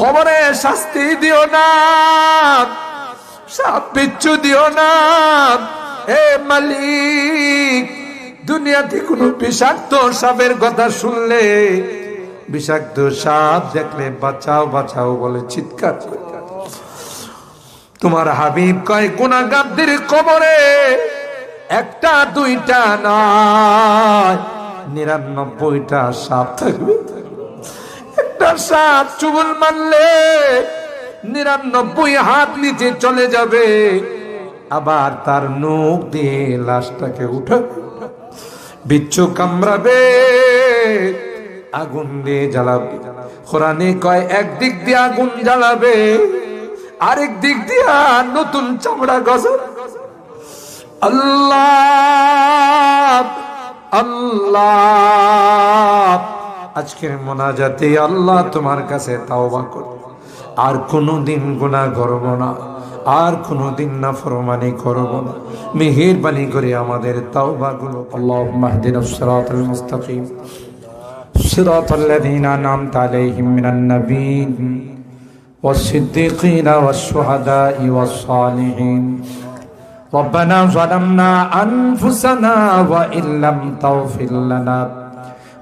কবরে শাস্তি দিও না, সাপ বিচ্ছু দিও না। হে মালিক, দুনিয়াতে কোনো বিষাক্ত সাপের কথা শুনলে, বিষাক্ত সাপ দেখলে বাঁচাও বাঁচাও বলে চিৎকার তোমার হাবিব কয়, গুণাগারদের কবরে একটা, দুইটা নয়, নিরানব্বইটা সাপ থাকবে। সাপ চুবুল মারলে নিরানব্বই হাত নিচে চলে যাবে। আবার তার নখ দিয়ে লাশটাকে উঠে বিচ্ছু কামড়াবে, আগুন দিয়ে জ্বালাবে। কোরআনে কয় একদিক দিয়ে আগুন জ্বালাবে, আরেক দিক দিয়া নতুন চামড়া গজর আল্লাহ আল্লাহ আজকের মোনাজাতে আল্লাহ তোমার কাছে তাওবা কর আর কোনোদিন গুনাহ করব না আর কোনোদিন না ফরমানি করব না মেহেরবানি করে আমাদের তাওবা গুলো আল্লাহ মাহদিন সিরাতাল মুস্তাকিম صراط الذين أنعمت عليهم من النبيين والصديقين والشهداء والصالحين ربنا ظلمنا أنفسنا وإن لم تغفر لنا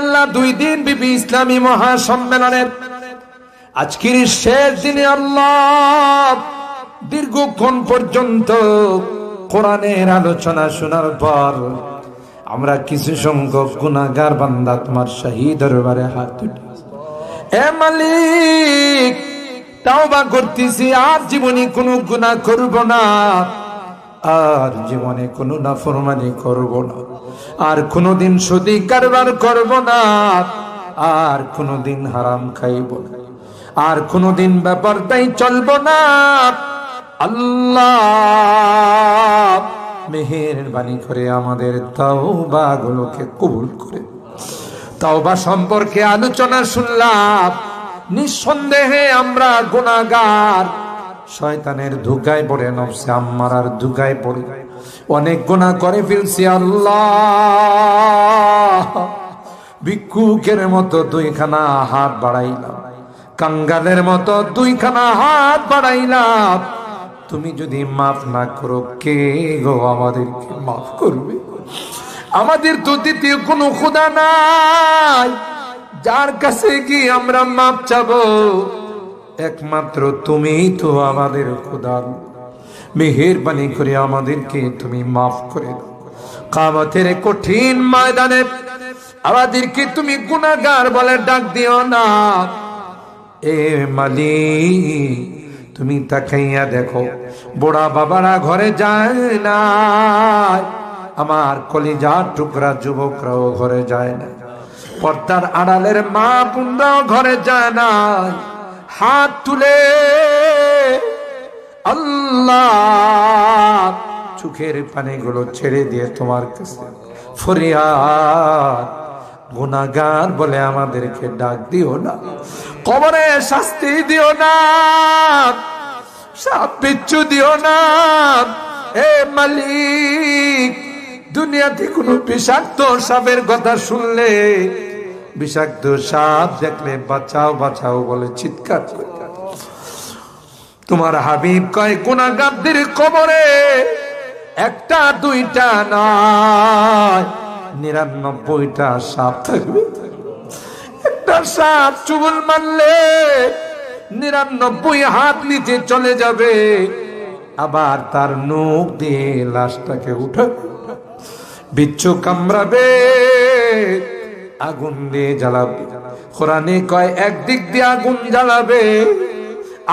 আল্লাহ দুই দিন বিবি ইসলামী শেষ দিনে আল্লাহ দীর্ঘক্ষণ পর্যন্ত কোরআনের আলোচনা শোনার পর আমরা কিছু সংখ্যক গুণাগার বান্দা তোমার শাহী দরবারে হাত তুলি। এ মালিক তাও বা করতেছি, আর জীবনী কোনো গুণা করব না। আর জীবনে কোনো নাফরমানি করব না। আর কোনোদিন সুদি কারবার করব না। আর কোনোদিন হারাম খাইব না। আর কোনোদিন ব্যাপারটাই চলব না। আল্লাহ মেহেরবানি করে আমাদের তাওবা গুলোকে কবুল করে। তাওবা সম্পর্কে আলোচনা শুনলাম। নিঃসন্দেহে আমরা গুণাগার শয়তানের ধুকায় পড়ে নফসে আম্মার আর ধুকায় পড়ে। অনেক গুণা করে ফেলছি আল্লাহ। ভিক্ষুকের মতো দুইখানা হাত বাড়াইলাম, কাঙ্গালের মতো দুইখানা হাত বাড়াইলাম। তুমি যদি মাফ না করো, কে গো আমাদেরকে মাফ করবে? আমাদের তো দ্বিতীয় কোনো খুদা নাই। যার কাছে কি আমরা মাপ চাবো একমাত্র তুমি তো আমাদের খুদার মেহেরবানি করে আমাদেরকে তুমি মাফ করে দাও। কামতের কঠিন ময়দানে আমাদেরকে তুমি গুণাগার বলে ডাক দিও না। এ মালি তুমি তাকাইয়া দেখো, বুড়া বাবারা ঘরে যায় না আমার কলিজার টুকরা যুবকরাও ঘরে যায় না পর্দার আড়ালের মা পুনরাও ঘরে যায় না হাত তুলে আল্লাহ চোখের পানিগুলো ছেড়ে দিয়ে তোমার কাছে ফরিয়াদ গুনাগার বলে আমাদেরকে ডাক দিও না, কবরে শাস্তি দিও না, সাপ বিচ্ছু দিও না। এ মালিক, দুনিয়াতে কোনো বিষাক্ত সাপের কথা শুনলে বিষাক্ত সাপ দেখলে বাঁচাও বাঁচাও বলে চিৎকার করে। তোমার হাবিব কয়, গুণাগারদের কবরে একটা, দুইটা নয় নিরানব্বইটা সাপ থাকবে। একটা সাপ চুবুল মারলে নিরানব্বই হাত নিচে চলে যাবে। আবার তার নখ দিয়ে লাশটাকে উঠে বিচ্ছু কামড়াবে। আগুন দিয়ে জ্বালাবে। কোরআনে কয়, একদিক দিয়ে আগুন জ্বালাবে,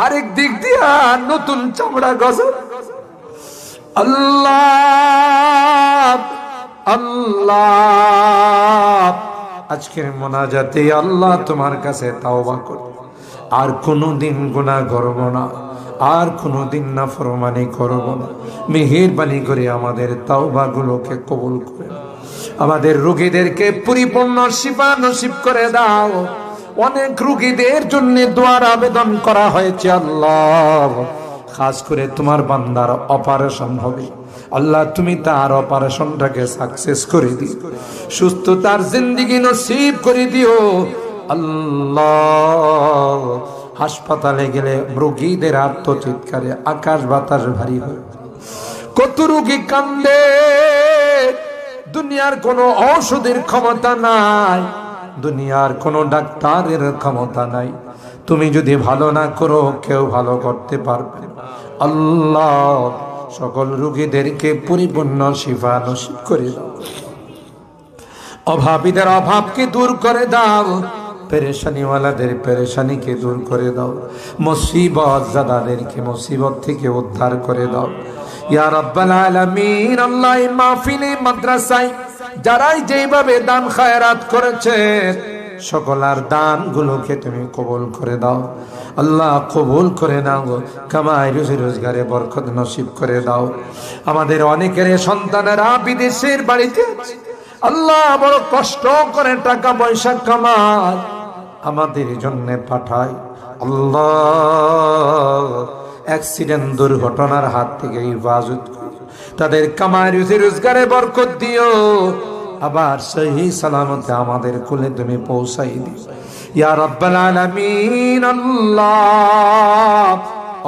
আরেক দিক দিয়া নতুন চামড়া গজর আল্লাহ আল্লাহ, আজকের মোনাজাতে আল্লাহ তোমার কাছে তাওবা কর আর কোনো দিন গুণা করব না, আর কোনো দিন না ফরমানি করব না। মেহেরবানি করে আমাদের তাওবাগুলোকে কবুল করে নাও। আমাদের রোগীদেরকে পরিপূর্ণ শিফা নসিব করে দাও। অনেক রুগীদের জন্য দোয়ার আবেদন করা হয়েছে আল্লাহ। খাস করে তোমার বান্দার অপারেশন হবে। আল্লাহ, তুমি তার অপারেশনটাকে সাকসেস করে দিও। সুস্থ তার জিন্দিগি নসিব করে দিও। আল্লাহ, হাসপাতালে গেলে রোগীদের আত্মচিৎকারে আকাশ বাতাস ভারী হয়। কত রুগী কান্দে। দুনিয়ার কোনো ঔষধের ক্ষমতা নাই। দুনিয়ার কোনো ডাক্তারের ক্ষমতা নাই। তুমি যদি ভালো না করো, কেউ ভালো করতে পারবে আল্লাহ সকল রুগীদেরকে পরিপূর্ণ শিফা নসিব করে দাও। অভাবীদের অভাবকে দূর করে দাও। পেরেশানিওয়ালাদের পেরেশানিকে দূর করে দাও। মুসিবত জাদাদেরকে মুসিবত থেকে উদ্ধার করে দাও। ইয়া রাব্বাল আলামিন, আল্লাহ এই মাহফিলে, মাদ্রাসায় যারাই যেইভাবে দান খায়রাত করেছে সকলার দান গুলোকে তুমি কবুল করে দাও। আল্লাহ কবুল করে নাও কামাই রুজি রোজগারে বরকত নসিব করে দাও। আমাদের অনেকের সন্তানেরা বিদেশের বাড়িতে আল্লাহ বড় কষ্ট করে টাকা পয়সা কামায়। আমাদের জন্য পাঠায়। আল্লাহ অ্যাক্সিডেন্ট দুর্ঘটনার হাত থেকে হেফাজত। তাদের কামায় রুজি, রোজগারে বরকত দিও। আবার সেই সালামতে আমাদের কুলে তুমি পৌঁছাই দিও। ইয়া রাব্বাল আলামিন, আল্লাহ,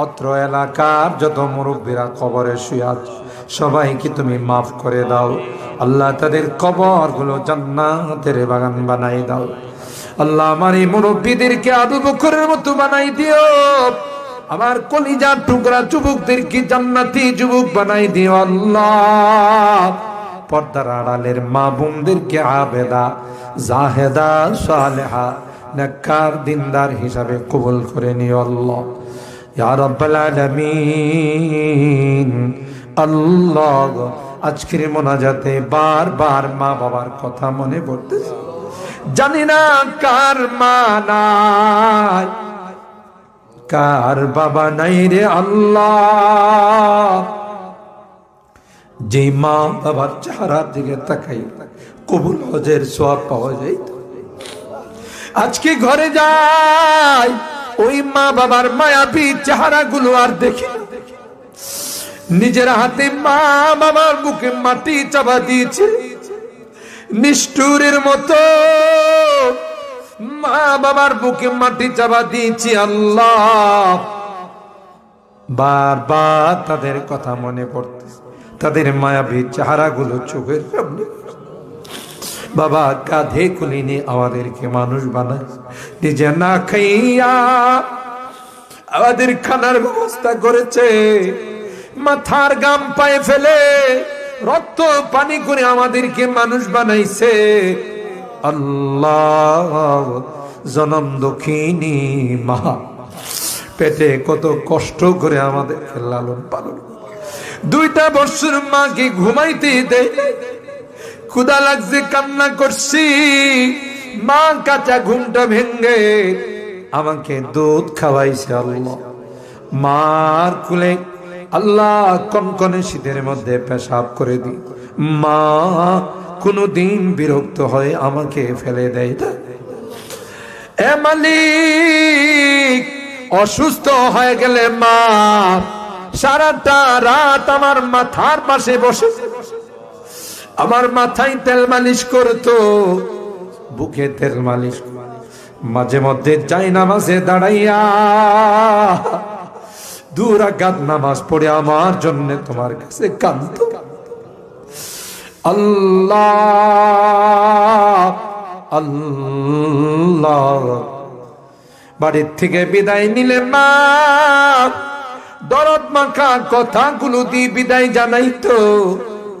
অত্র এলাকার যত মুরব্বীরা কবরে শুয়ে আছে, সবাইকে তুমি মাফ করে দাও। আল্লাহ তাদের কবরগুলো জান্নাতের বাগান বানাই দাও। আল্লাহ আমার এই মুরব্বীদেরকে আবু বকরের মতো বানাই দিও। আমার কলিজার টুকরা যুবকদেরকে জান্নাতি যুবক বানাই দিও আল্লাহ। পর্দার আড়ালের মা বোনদেরকে আবেদা, জাহেদা, সালেহা, নেককার, দিনদার হিসাবে কবুল করে নিও আল্লাহ। ইয়া রাব্বাল আলামিন। আল্লাহ আজকের মোনাজাতে বারবার মা বাবার কথা মনে পড়তেছে। জানি না কার মা নাই কার বাবা নাই রে আল্লাহ। যে মা বাবার চেহারার দিকে তাকাই, কবুল হজের সব পাওয়া যায় আজকে ঘরে যাই, ওই মা বাবার মায়াবী চেহারা গুলো আর দেখি। নিজের হাতে মা বাবার বুকে মাটি চাপা দিয়েছে। নিষ্ঠুরের মতো। মা বাবার বুকে মাটি চাপা দিয়েছি আল্লাহ। বারবার তাদের কথা মনে পড়তে তাদের মায়াবী চেহারা গুলো চোখের সামনে। বাবা কাঁধে কুলি নিয়ে আমাদেরকে মানুষ বানায়। নিজে না খাইয়া আমাদের খানার ব্যবস্থা করেছে। মাথার গাম পায়ে ফেলে রক্ত পানি করে আমাদেরকে মানুষ বানাইছে। আল্লাহ, জনম দক্ষিণী, মা। পেটে কত কষ্ট করে আমাদেরকে লালন পালন দুইটা বছর মাকে ঘুমাইতে দেয় ক্ষুদা লাগছে, কান্না করছি। মা কাঁচা ঘুমটা ভেঙ্গে আমাকে দুধ খাওয়াইছে আল্লাহ। মার কুলে আল্লাহ কনকনে শীতের মধ্যে পেশাব করে দি মা কোনো দিন বিরক্ত হয়ে আমাকে ফেলে দেয় না। এ মালিক, অসুস্থ হয়ে গেলে মা, সারাটা রাত আমার মাথার পাশে বসে। আমার মাথায় তেল মালিশ করতো, বুকে তেল মালিশ। মাঝে মধ্যে যাই নামাজে দাঁড়াইয়া দূর আঘাত নামাজ পড়ে আমার জন্য তোমার কাছে কান্ত আল্লাহ আল্লাহ। বাড়ির থেকে বিদায় নিলে মা, দরদ মাখা কথাগুলো দিয়ে বিদায় জানাই তো